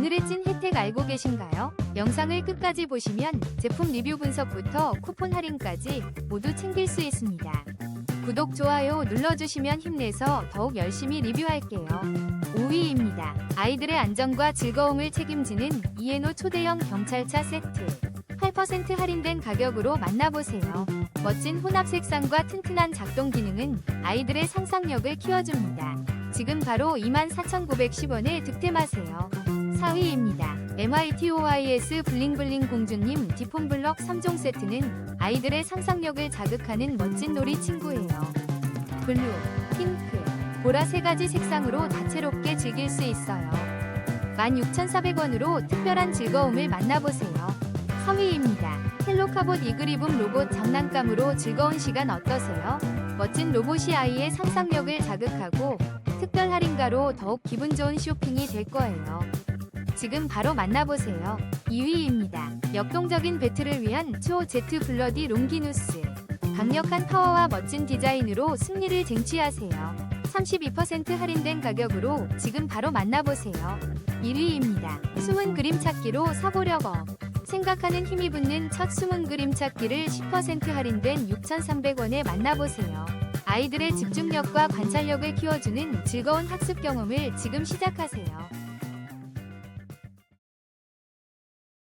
오늘의 찐 혜택 알고 계신가요? 영상을 끝까지 보시면 제품 리뷰 분석부터 쿠폰 할인까지 모두 챙길 수 있습니다. 구독, 좋아요 눌러주시면 힘내서 더욱 열심히 리뷰할게요. 5위입니다. 아이들의 안전과 즐거움을 책임지는 이에노 초대형 경찰차 세트. 8% 할인된 가격으로 만나보세요. 멋진 혼합 색상과 튼튼한 작동 기능은 아이들의 상상력을 키워줍니다. 지금 바로 24,910원에 득템하세요. 4위입니다. MITOIS 블링블링 공주님 디폰 블럭 3종 세트는 아이들의 상상력을 자극하는 멋진 놀이 친구예요. 블루, 핑크, 보라 세 가지 색상으로 다채롭게 즐길 수 있어요. 16,400원으로 특별한 즐거움을 만나보세요. 3위입니다. 헬로카봇 이그리붐 로봇 장난감으로 즐거운 시간 어떠세요? 멋진 로봇이 아이의 상상력을 자극하고 특별 할인가로 더욱 기분 좋은 쇼핑이 될 거예요. 지금 바로 만나보세요. 2위입니다. 역동적인 배틀을 위한 초 제트 블러디 롱기누스. 강력한 파워와 멋진 디자인으로 승리를 쟁취하세요. 32% 할인된 가격으로 지금 바로 만나보세요. 1위입니다. 숨은 그림 찾기로 사고력업. 생각하는 힘이 붙는 첫 숨은 그림 찾기를 10% 할인된 6,300원에 만나보세요. 아이들의 집중력과 관찰력을 키워주는 즐거운 학습 경험을 지금 시작하세요.